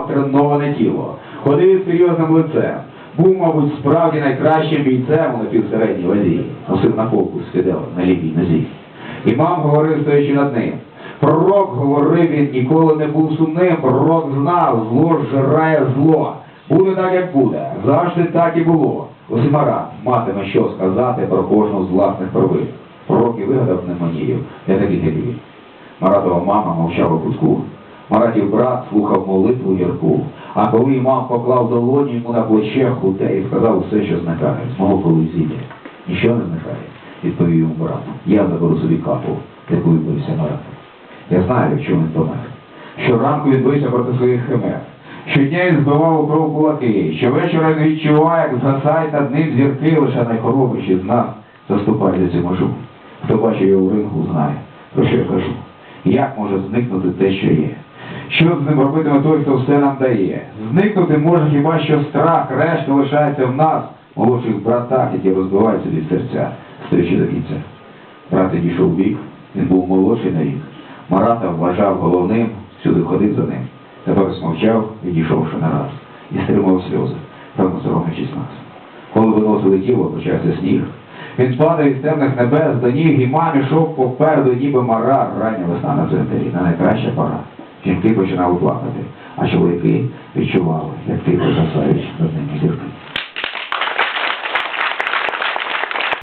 треноване тіло, ходив серйозним лицем. Був, мабуть, справді найкращим бійцем у напівсередній вазі, носив на полку з фідел на лівій нозі. Імам говорив, стоячи над ним. Пророк говорив, він ніколи не був сумним, пророк знав, зло жирає зло. Буде так, як буде, завжди так і було. Ось і Марат матиме що сказати про кожну з власних провин. Пророк і вигадав пневмонію для таких як він. Маратова мама мовчала у кутку. Маратів брат слухав молитву гірку, а коли імам поклав долоні йому на плече хуте і сказав усе, що зникає, з мого колизілля. Нічого не зникає, відповів йому брат. Я заберу собі капу, яку відбився Марат. Я знаю, чому він помер. Щоранку він бився проти своїх химер. Щодня він збивав у кров кулаки. Щовечора він відчуває, як згасають над ним зірки, лише найхоробіші з нас заступають за цю межу. Хто бачив його в рингу, знає, про що я кажу. Як може зникнути те, що є? Що з ним робитиме той, хто все нам дає? Зникнути може хіба що страх, решта лишається в нас, молодших братах, які розбивають собі серця, стоячи до кінця. Брат дійшов бік, він був молодший на рік. Марата вважав головним, всюди ходив за ним. Тепер смовчав, відійшовши на раз, і стримав сльози, певно, соромлячись нас. Коли виносили тіло, почався сніг. Він падає з темних небес до ніг, і мам ішов попереду, ніби марар, рання весна на цвинтарі, на найкраща пора. Жінки починали плакати, а чоловіки відчували, як тихо згасають над ними зірки.